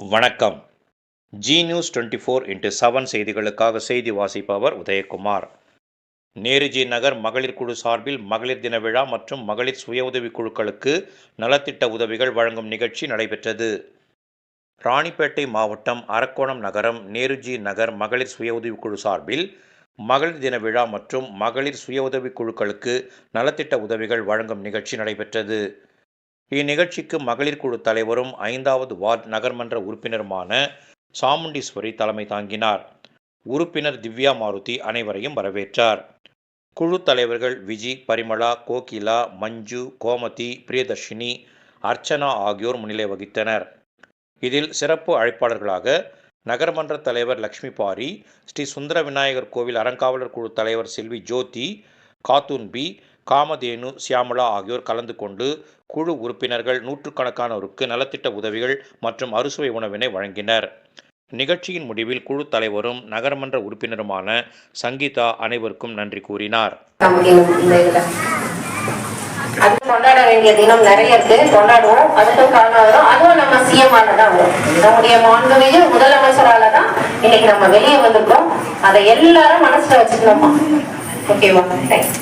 வணக்கம். Zee News twenty four into seven செய்திகளுக்காக செய்தி வாசிப்பவர் உதயகுமார். நேருஜி நகர் மகளிர் குழு சார்பில் மகளிர் தின விழா மற்றும் மகளிர் சுய உதவி குழுக்களுக்கு நலத்திட்ட உதவிகள் வழங்கும் நிகழ்ச்சி நடைபெற்றது. ராணிப்பேட்டை மாவட்டம் அரக்கோணம் நகரம் நேருஜி நகர் மகளிர் சுய உதவி குழு சார்பில் மகளிர் தின விழா மற்றும் மகளிர் சுய உதவிக் குழுக்களுக்கு நலத்திட்ட உதவிகள் வழங்கும் நிகழ்ச்சி நடைபெற்றது. இந்நிகழ்ச்சிக்கு மகளிர் குழு தலைவரும் ஐந்தாவது வார்டு நகர்மன்ற உறுப்பினருமான சாமுண்டீஸ்வரி தலைமை தாங்கினார். உறுப்பினர் திவ்யா மாருதி அனைவரையும் வரவேற்றார். குழு தலைவர்கள் விஜி பரிமளா கோகிலா மஞ்சு கோமதி பிரியதர்ஷினி அர்ச்சனா ஆகியோர் முன்னிலை வகித்தனர். இதில் சிறப்பு அழைப்பாளர்களாக நகர்மன்ற தலைவர் லக்ஷ்மி பாரி ஸ்ரீ சுந்தர விநாயகர் கோவில் அறங்காவலர் குழு தலைவர் செல்வி ஜோதி காத்தூன் பி காமதேனு சியாமலா ஆகியோர் கலந்து கொண்டு குழு உறுப்பினர்கள் நூற்றுக்கணக்கானோருக்கு நலத்திட்ட உதவிகள் மற்றும் அறுசுவை உணவினை வழங்கினர். நிகழ்ச்சியின் முடிவில் குழு தலைவரும் நகரமன்ற உறுப்பினருமான சங்கீதா அனைவருக்கும் நன்றி கூறினார். அது கொண்டாட வேண்டிய தினம் நிறைய இருக்கு. கொண்டாடுவோம். அதுக்கும் காரணம் வரும் அதுவும் நம்ம சிஎம்ஆல தான் வரும். நம்முடைய மாண்புமிகு முதலமைச்சரால தான் இன்னைக்கு நம்ம வெளியே வந்திருக்கோம். அதை எல்லாரும் மனசுல வச்சுக்கணுமா? ஓகேவா? தேங்க்ஸ்